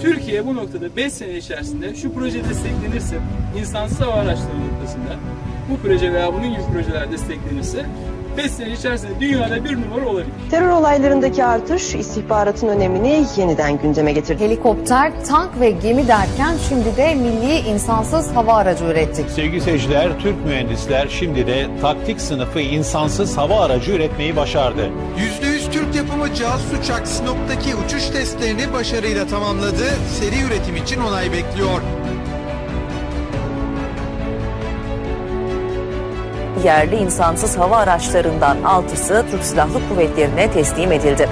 Türkiye bu noktada 5 sene içerisinde şu proje desteklenirse, insansız hava araçları noktasında bu proje veya bunun gibi projeler desteklenirse 5 sene içerisinde dünyada bir numara olabilir. Terör olaylarındaki artış istihbaratın önemini yeniden gündeme getirdi. Helikopter, tank ve gemi derken şimdi de milli insansız hava aracı ürettik. Sevgili seyirciler, Türk mühendisler şimdi de taktik sınıfı insansız hava aracı üretmeyi başardı. %100 Türk yapımı Casus uçak Sinop'taki uçuş testlerini başarıyla tamamladı. Seri üretim için onay bekliyor. yerli insansız hava araçlarından 6'sı Türk Silahlı Kuvvetleri'ne teslim edildi.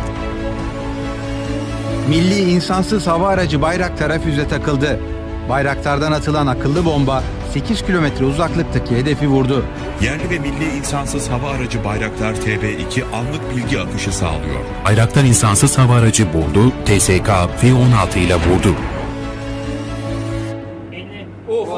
Milli insansız hava aracı Bayraktar'a füze takıldı. Bayraktar'dan atılan akıllı bomba 8 kilometre uzaklıktaki hedefi vurdu. Yerli ve milli insansız hava aracı Bayraktar TB2 anlık bilgi akışı sağlıyor. Bayraktar insansız hava aracı Bordu, TSK F-16 ile vurdu. Of,